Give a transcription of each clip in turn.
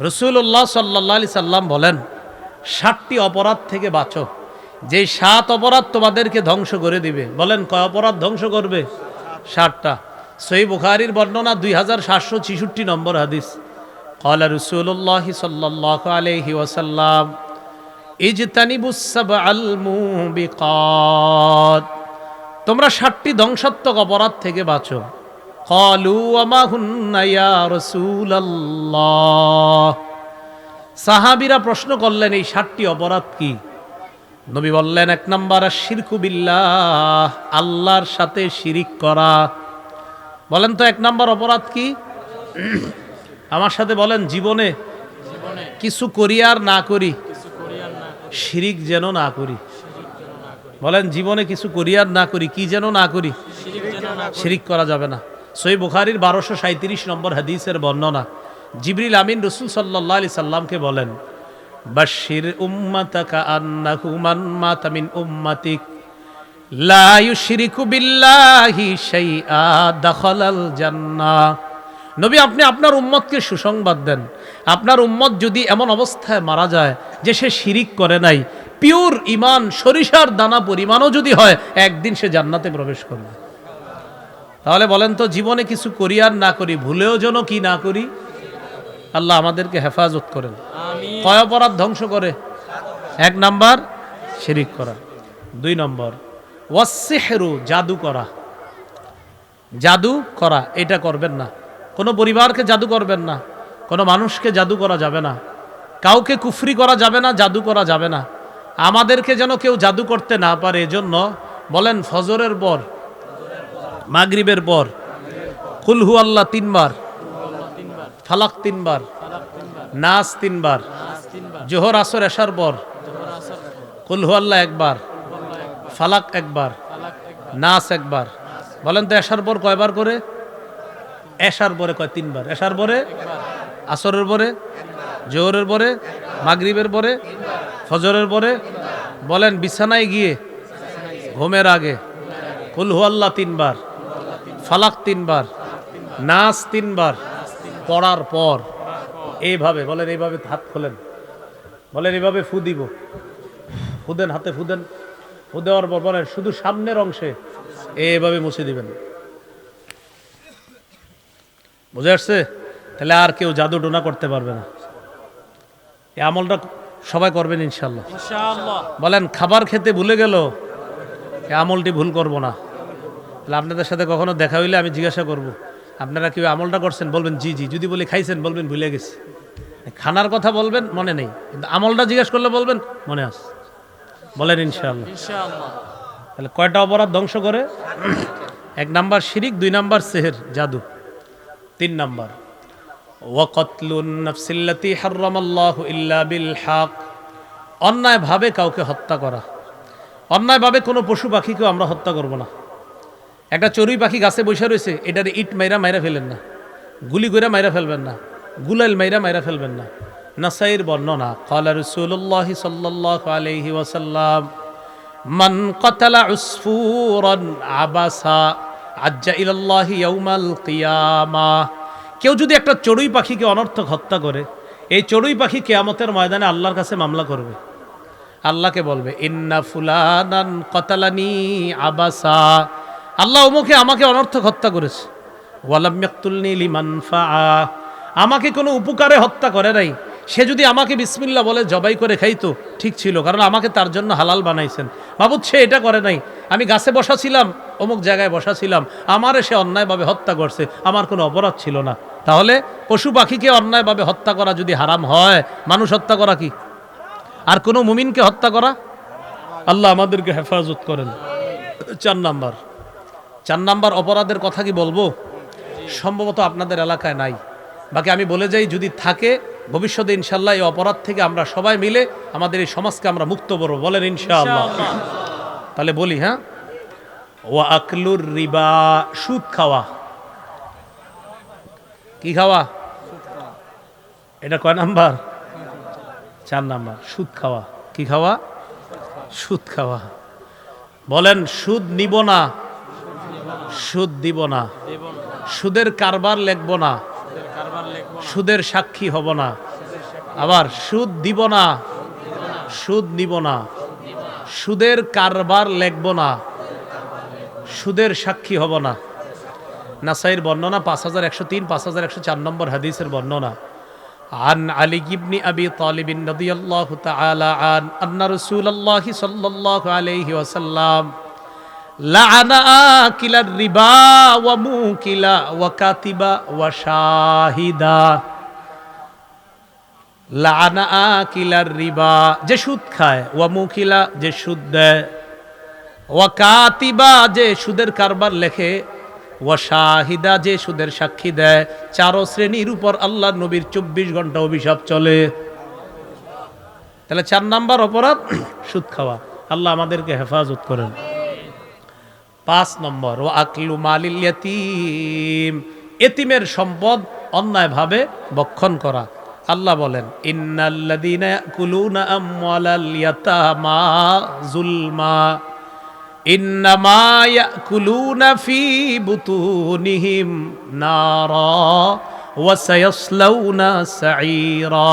রসুল্লাহ সাল্লাহ সাল্লাম বলেন, ষাটটি অপরাধ থেকে বাঁচো। যে সাত অপরাধ তোমাদেরকে ধ্বংস করে দিবে। বলেন, কয় অপরাধ ধ্বংস করবে? ষাটটা। সই বুখারির বর্ণনা দুই হাজার সাতশো ছিষট্টি নম্বর হাদিস। কলা রসুল্লাহ সাল্লাহ আলহি ইজতানিবুসাব আল তোমরা ষাটটি ধ্বংসাত্মক অপরাধ থেকে বাঁচো। কলু আমাহুন্নাইয়া রসুল্লাহ সাহাবিরা প্রশ্ন করলেন, এই ষাটটি অপরাধ কি? নবী বললেন, এক নম্বর শিরকুবিল্লাহ আল্লাহর সাথে শিরিক করা। বলেন তো, এক নম্বর অপরাধ কি? আমার সাথে বলেন, জীবনে কিছু করি আর না করি, শিরিক যেন না করি। বলেন, জীবনে কিছু করি আর না করি, কি যেন না করি, শিরিক করা যাবে না। সই বুখারির বারোশো সাঁত্রিশ নম্বর হাদিসের বর্ণনা। জিবরিল আমিন রসুল সাল্লাহ আলি সাল্লামকে বলেন বাশির উম্মাতাকা উম্মাতিক নবী, আপনি আপনার উম্মতকে সুসংবাদ দেন। আপনার উম্মত যদি এমন অবস্থায় মারা যায় যে সে শিরিক করে নাই, পিওর ইমান সরিষার দানা পরিমাণও যদি হয়, একদিন সে জান্নাতে প্রবেশ করবে। তাহলে বলেন তো জীবনে কিছু করি আর না করি ভুলেও যেন কি না করি? আল্লাহ আমাদেরকে হেফাজত করেন। কয় অপরাধ ধ্বংস করে? এক নাম্বার শিরিক করা। দুই নম্বর ওয়াসিহেরু জাদু করা। জাদু করা এটা করবেন না। কোনো পরিবারকে জাদু করবেন না। কোনো মানুষকে জাদু করা যাবে না। কাউকে কুফরি করা যাবে না জাদু করা যাবে না। আমাদেরকে যেন কেউ জাদু করতে না পারে এজন্য বলেন ফজরের পর মাগরিবের পর। কুলহু আল্লাহ তিনবার। ফালাক তিনবার। নাস তিনবার। জোহর আসর এসার পর। কুলহু আল্লাহ একবার। ফালাক একবার। নাস একবার। বলেন তো এশার পর কয়বার করে? এসার পরে কয় তিনবার? এসার পরে? আসরের পরে? জোহরের পরে? মাগরিবের পরে? ফজরের পরে? বলেন বিছানায় গিয়ে? ঘুমের আগে। কুলহু আল্লাহ তিনবার। ফালাক তিনবার নাচ তিনবার পড়ার পর। এইভাবে বলেন এইভাবে হাত খোলেন। বলেন এইভাবে ফু দিব। ফুদেন হাতে ফুদেন। ফু দেওয়ার পর বলেন শুধু সামনের অংশে এইভাবে মুছে দিবেন। বুঝে আসছে? তাহলে আর কেউ জাদু টোনা করতে পারবে না। এই আমলটা সবাই করবেন ইনশাল্লাহ বলেন খাবার খেতে ভুলে গেল আমলটি ভুল করব না। তাহলে আপনাদের সাথে কখনো দেখা হইলে আমি জিজ্ঞাসা করব। আপনারা কেউ আমলটা করছেন? বলবেন জি জি যদি বলি খাইছেন বলবেন ভুলে গেছি। খানার কথা বলবেন মনে নেই। কিন্তু আমলটা জিজ্ঞেস করলে বলবেন মনে আস বলেন ইনশাআল্লাহ। তাহলে কয়টা অপরাধ ধ্বংস করে? এক নাম্বার শিরিক দুই নাম্বার সেহের জাদু। তিন নাম্বার ওয়াকতলুন নফসিল্লাতি ইল্লা বিল হক। অন্যায়ভাবে কাউকে হত্যা করা। অন্যায়ভাবে কোনো পশু পাখিকেও আমরা হত্যা করব না। একটা চড়ুই পাখি গাছে বসে রয়েছে, এটারে ইট মাইরা মাইরা ফেলেন না। গুলি করে মাইরা ফেলবেন না। গুলাল মাইরা মাইরা ফেলবেন না। নাসাইর বর্ণনা কলা সুল্লাহি সাল্লাহ আলহি ওয়াসাল্লাম, মান কতালা উসফুরন আবাসা, আজ্জা ইল্লাহ ইয়ৌমাল কিয়ামা। কেউ যদি একটা চড়ুই পাখিকে অনর্থক হত্যা করে, এই চড়ুই পাখি কেয়ামতের ময়দানে আল্লাহর কাছে মামলা করবে। আল্লাহকে বলবে, ইন্না ফুলানান কতালানি আবাসা। আল্লাহ ওমুখে আমাকে অনর্থক হত্যা করেছে। আমাকে কোনো উপকারে হত্যা করে নাই। সে যদি আমাকে বিসমিল্লা বলে জবাই করে খাইতো, ঠিক ছিল, কারণ আমাকে তার জন্য হালাল বানাইছেন। বাবুদ সে এটা করে নাই। আমি গাছে বসা ছিলাম, অমুক জায়গায় বসা ছিলাম। আমারে সে অন্যায়ভাবে হত্যা করছে। আমার কোনো অপরাধ ছিল না। তাহলে পশু পাখিকে অন্যায়ভাবে হত্যা করা যদি হারাম হয়, মানুষ হত্যা করা কি? আর কোনো মুমিনকে হত্যা করা? আল্লাহ আমাদেরকে হেফাজত করেন। চার নাম্বার। চার নাম্বার অপরাধের কথা কি বলব? সম্ভবত আপনাদের এলাকায় নাই। বাকি আমি বলে যাই যদি থাকে ভবিষ্যতে ইনশাল্লাহ এই অপরাধ থেকে আমরা সবাই মিলে আমাদের এই সমাজকে আমরা মুক্ত করব বলেন ইনশাআল্লাহ। তাহলে বলি হ্যাঁ? ও আকলুর রিবা সুদ খাওয়া। কি খাওয়া? এটা কয় নাম্বার? চার নাম্বার। সুদ খাওয়া। কি খাওয়া। সুদ খাওয়া। বলেন সুদ নিব না। সুদ দিব না সুদের কারবার লেখব না সুদের সাক্ষী হব না আবার সুদ দিব না সুদ নিব না সুদের কারবার লেখব না সুদের সাক্ষী হব না নাসাইর বর্ণনা পাঁচ হাজার একশো তিন পাঁচ হাজার একশো চার নম্বর হাদিসের বর্ণনা عن علي بن أبي طالب رضي الله تعالى عن أن رسول الله صلى الله عليه وسلم যে সুদ খায় যে সুদ দেয়। কাতিবা যে সুদের কারবার লেখে, ওয়া শাহিদা যে সুদের সাক্ষী দেয়। চারো শ্রেণির উপর আল্লাহ নবীর চব্বিশ ঘণ্টা অভিশাপ চলে। তাহলে চার নাম্বার অপরাধ, সুদ খাওয়া। আল্লাহ আমাদেরকে হেফাজত করেন। পাঁচ নম্বর ও আকলু মালিল এতিমের সম্পদ অন্যায়ভাবে বক্ষণ করা। আল্লাহ বলেন ইন্নামা ইয়াকুলুনা ফি বুতুনিহিম নারা ওয়া সায়াসলাউনা সাঈরা।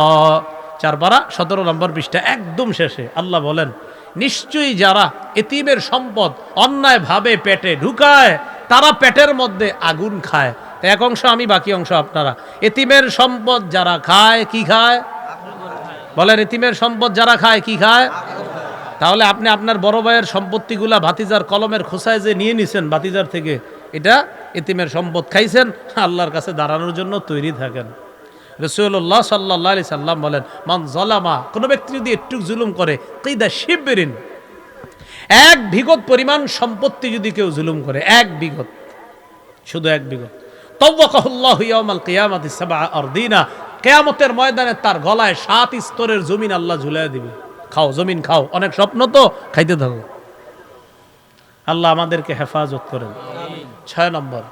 চার পারা সতেরো নম্বর পৃষ্ঠা একদম শেষে আল্লাহ বলেন নিশ্চয়ই যারা এতিমের সম্পদ অন্যায়ভাবে পেটে ঢুকায়, তারা পেটের মধ্যে আগুন খায়। এক অংশ আমি, বাকি অংশ আপনারা। এতিমের সম্পদ যারা খায়, কি খায়? বলেন, এতিমের সম্পদ যারা খায়, কি খায়? তাহলে আপনি আপনার বড় ভাইয়ের সম্পত্তিগুলা ভাতিজার কলমের খোসায় যে নিয়ে নিছেন ভাতিজার থেকে, এটা এতিমের সম্পদ খাইছেন, আল্লাহর কাছে দাঁড়ানোর জন্য তৈরি থাকেন। রসুল্লাহ সাল্লাহ আলি সাল্লাম বলেন, মান জলামা কোনো ব্যক্তি যদি একটু জুলুম করে, কেদা শিবরিন? এক বিগত পরিমাণ সম্পত্তি যদি কেউ জুলুম করে, এক বিগত, শুধু এক বিগত। কিয়ামাতি সাবআ আরদিনা, কিয়ামতের ময়দানে তার গলায় সাত স্তরের জমিন আল্লাহ ঝুলিয়ে দিবে। খাও, জমিন খাও, অনেক স্বপ্ন তো, খাইতে থাকো। আল্লাহ আমাদেরকে হেফাজত করেন। ছয় নম্বর,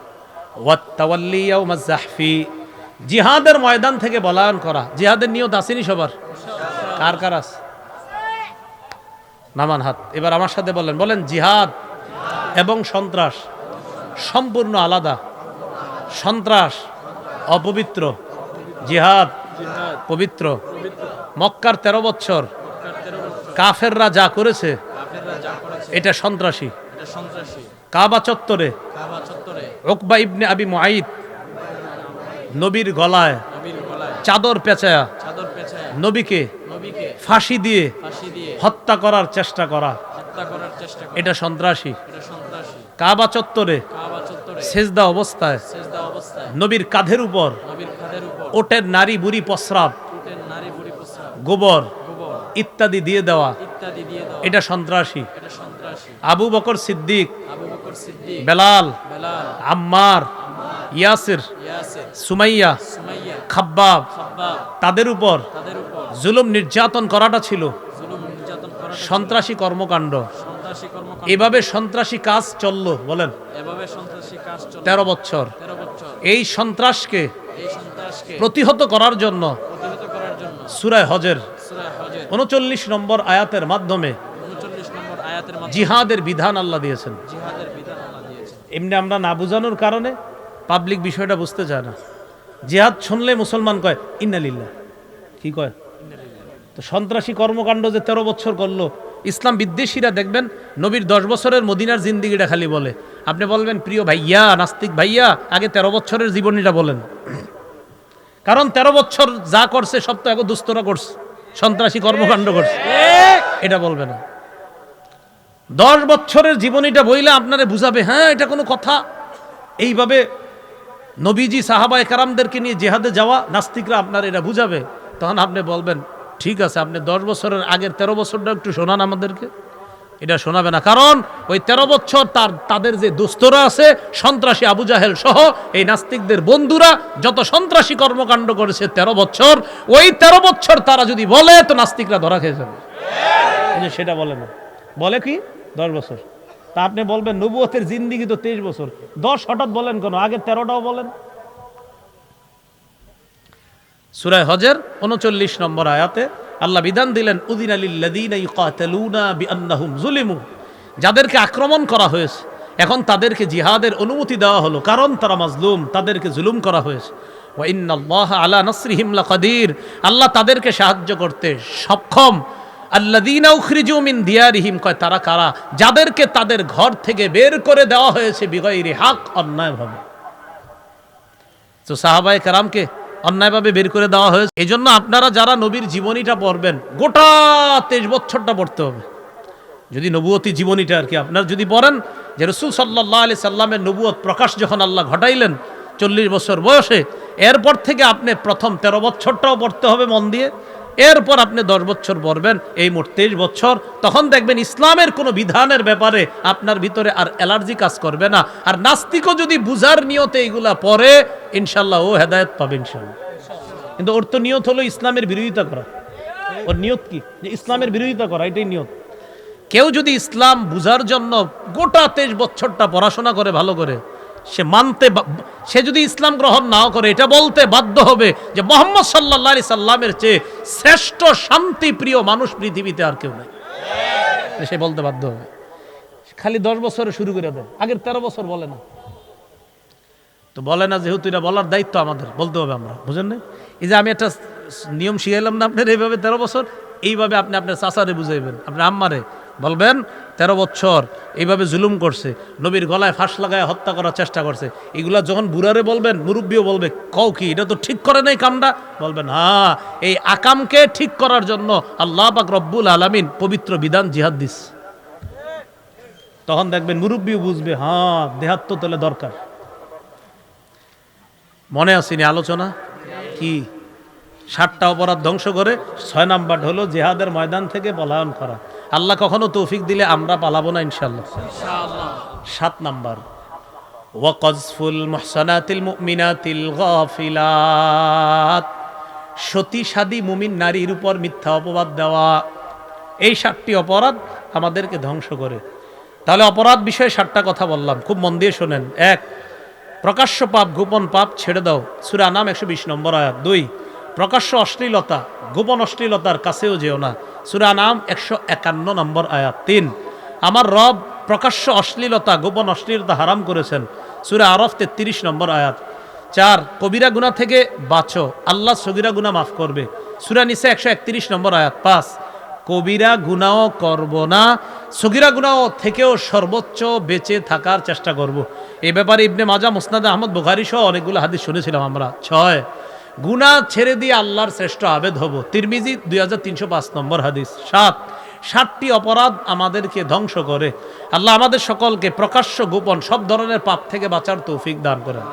ওয়াত্তাওয়াল্লি ইয়াউমাজ জিহাদের ময়দান থেকে বলায়ন করা। জিহাদের নিয়ত আসেনি সবার? কার কার আছে? নামান হাত। এবার আমার সাথে বলেন বলেন জিহাদ এবং সন্ত্রাস সম্পূর্ণ আলাদা। সন্ত্রাস অপবিত্র জিহাদ পবিত্র। মক্কার তেরো বছর কাফেররা যা করেছে এটা সন্ত্রাসী। কাবা চত্বরে ওকবা ইবনে আবি মুআইদ নবীর গলায় চাদর পেঁচায়া নবীকে ফাঁসি দিয়ে হত্যা করার চেষ্টা করা। এটা সন্ত্রাসী। কাবা চত্বরে সেজদা অবস্থায় নবীর কাঁধের উপর ওটের নারী বুড়ি প্রস্রাব গোবর ইত্যাদি দিয়ে দেওয়া। এটা সন্ত্রাসী। আবু বকর সিদ্দিক বেলাল আম্মার ইয়াসির সুমাইয়া খাব্বাব তাদের উপর জুলুম নির্যাতন করাটা ছিল। সন্ত্রাসী কর্মকাণ্ড। এভাবে সন্ত্রাসী কাজ চলল বলেন। তেরো বছর এই সন্ত্রাসকে প্রতিহত করার জন্য সুরায় হজের উনচল্লিশ নম্বর আয়াতের মাধ্যমে জিহাদের বিধান আল্লাহ দিয়েছেন। এমনি আমরা না বুঝানোর কারণে পাবলিক বিষয়টা বুঝতে চায় না। জেহাদ শুনলে মুসলমান কয় ইন্নালিল্লা কি কয়? তো সন্ত্রাসী কর্মকাণ্ড যে তেরো বছর করল, ইসলাম বিদ্বেষীরা দেখবেন নবীর দশ বছরের মদিনার জিন্দিগিটা খালি বলে। আপনি বলবেন, প্রিয় ভাইয়া, নাস্তিক ভাইয়া, আগে তেরো বছরের জীবনীটা বলেন। কারণ তেরো বছর যা করছে, সব তো এখন দুস্তরা করছে, সন্ত্রাসী কর্মকাণ্ড করছে। এটা বলবে না। দশ বছরের জীবনীটা বইলে আপনারে বুঝাবে হ্যাঁ এটা কোনো কথা। এইভাবে নবীজি সাহাবা একরামদেরকে নিয়ে জেহাদে যাওয়া, নাস্তিকরা আপনার এটা বুঝাবে। তখন আপনি বলবেন, ঠিক আছে, আপনি দশ বছরের আগের তেরো বছরটা একটু শোনান আমাদেরকে। এটা শোনাবে না। কারণ ওই তেরো বছর তার, তাদের যে দুস্তরা আছে, সন্ত্রাসী আবু জাহেল সহ, এই নাস্তিকদের বন্ধুরা যত সন্ত্রাসী কর্মকাণ্ড করেছে তেরো বছর, ওই তেরো বছর তারা যদি বলে, তো নাস্তিকরা ধরা খেয়ে যাবে। সেটা বলে না। বলে কি? দশ বছর। তা আপনি বলবেন, নবুয়তের জিন্দিগি তো তেইশ বছর। দশ হঠাৎ বলেন কেন? আগে তেরোটাও বলেন। সুরায় হজের উনচল্লিশ নম্বর আয়াতে আল্লাহ বিধান দিলেন, উদিন জুলিমু যাদেরকে আক্রমণ করা হয়েছে, এখন তাদেরকে জিহাদের অনুমতি দেওয়া হলো, কারণ তারা মাজলুম, তাদেরকে জুলুম করা হয়েছে। ওয়াইন্নাল্লাহ আলা নাসরিহিম লাকাদির। আল্লাহ তাদেরকে সাহায্য করতে সক্ষম। আল্লাযীনা উখরিজু মিন দিয়ারিহিম, কয়, তারা কারা? যাদেরকে তাদের ঘর থেকে বের করে দেওয়া হয়েছে বিগয়রি হক অন্যায়ভাবে তো সাহাবায়ে কেরামকে অন্যায়ভাবে বের করে দেওয়া হয়েছে। এই জন্য আপনারা যারা নবীর জীবনীটা পড়বেন, গোটা তেইশ বছরটা পড়তে হবে। যদি নবুয়তি জীবনীটা আর কি, আপনার যদি পড়েন, যে রসুল সাল্লাহ আলি সাল্লামের নবুয়ত প্রকাশ যখন আল্লাহ ঘটাইলেন চল্লিশ বছর বয়সে, এরপর থেকে আপনি প্রথম তেরো বছরটাও পড়তে হবে মন দিয়ে। এরপর আপনি দশ বছর পড়বেন, এই মোট তেইশ বছর। তখন দেখবেন ইসলামের কোনো বিধানের ব্যাপারে আপনার ভিতরে আর অ্যালার্জি কাজ করবে না। আর নাস্তিকও যদি বুঝার নিয়তে এইগুলা পরে ইনশাল্লাহ ও হেদায়ত পাবে ইনশাল্লাহ। কিন্তু ওর তো নিয়ত হলো ইসলামের বিরোধিতা করা। ওর নিয়ত কি? যে ইসলামের বিরোধিতা করা, এটাই নিয়ত। কেউ যদি ইসলাম বুঝার জন্য গোটা তেইশ বছরটা পড়াশোনা করে, ভালো করে, সে মানতে সে যদি ইসলাম গ্রহণ নাও করে, এটা বলতে বাধ্য হবে যে মোহাম্মদ সাল্লাহ সাল্লামের চেয়ে শ্রেষ্ঠ শান্তি প্রিয় মানুষ পৃথিবীতে আর কেউ নেই। সে বলতে বাধ্য হবে। খালি দশ বছরে শুরু করে দেয় আগের তেরো বছর বলে না। তো বলে না যেহেতু এটা বলার দায়িত্ব আমাদের, বলতে হবে আমরা, বুঝেন না এই যে আমি একটা নিয়ম শিখাইলাম না আপনার, এইভাবে তেরো বছর, এইভাবে আপনি আপনার চাচারে বুঝাইবেন, আপনার আম্মারে। বলবেন, তেরো বছর, এইভাবে জুলুম করছে, নবীর গলায় ফাঁস লাগায় হত্যা করার চেষ্টা করছে। এগুলা যখন বুড়ারে বলবেন, মুরব্বীও বলবে, কও কি, এটা তো ঠিক করে নাই কামটা? বলবেন হ্যাঁ এই আকামকে ঠিক করার জন্য আল্লাহ পাক রব্বুল আলামিন পবিত্র বিধান জিহাদ দিস। তখন দেখবেন মুরব্বীও বুঝবে হ্যাঁ দেহাত্ম তোলে দরকার। মনে আসেনি আলোচনা? কি? ষাটটা অপরাধ ধ্বংস করে ছয় নাম্বার হলো জেহাদের ময়দান থেকে পলায়ন করা। আল্লাহ কখনো তৌফিক দিলে আমরা পালাবো না ইনশাল্লাহ সাত নাম্বার। ওয়াকজফুল মুহসানাতিল মুমিনাতিল গাফিলাত। সতী সাদী মুমিন নারীর উপর মিথ্যা অপবাদ দেওয়া। এই সাতটি অপরাধ আমাদেরকে ধ্বংস করে। তাহলে অপরাধ বিষয়ে সাতটা কথা বললাম। খুব মন দিয়ে শোনেন। এক প্রকাশ্য পাপ গোপন পাপ ছেড়ে দাও। সুরা নাম একশো বিশ নম্বর আয়াত। দুই প্রকাশ্য অশ্লীলতা গোপন অশ্লীলতার কাছেও যেও না। সুরা নাম একশো একান্ন নম্বর আয়াত। তিন, আমার রব প্রকাশ্য অশ্লীলতা, গোপন অশ্লীলতা হারাম করেছেন। সুরা আরফ তেত্রিশ নম্বর আয়াত। চার, কবিরা গুণা থেকে বাঁচো। আল্লাহ সগিরা গুণা মাফ করবে। সুরা নিসা একশো একত্রিশ নম্বর আয়াত। পাঁচ, কবিরা গুনাও করব না। সগিরা গুনাও থেকেও সর্বোচ্চ বেঁচে থাকার চেষ্টা করব। এ ব্যাপারে ইবনে মাজা, মুসনাদ আহমদ, বুখারি সহ অনেকগুলো হাদিস শুনেছিলাম আমরা। ছয় গুনাহ ছেড়ে দিয়ে আল্লাহর শ্রেষ্ঠ আবেদ হব। তিরমিজি দুই হাজার তিনশো পাঁচ নম্বর হাদিস। সাত, সাতটি অপরাধ আমাদেরকে ধ্বংস করে। আল্লাহ আমাদের সকলকে প্রকাশ্য, গোপন, সব ধরনের পাপ থেকে বাঁচার তৌফিক দান করেন।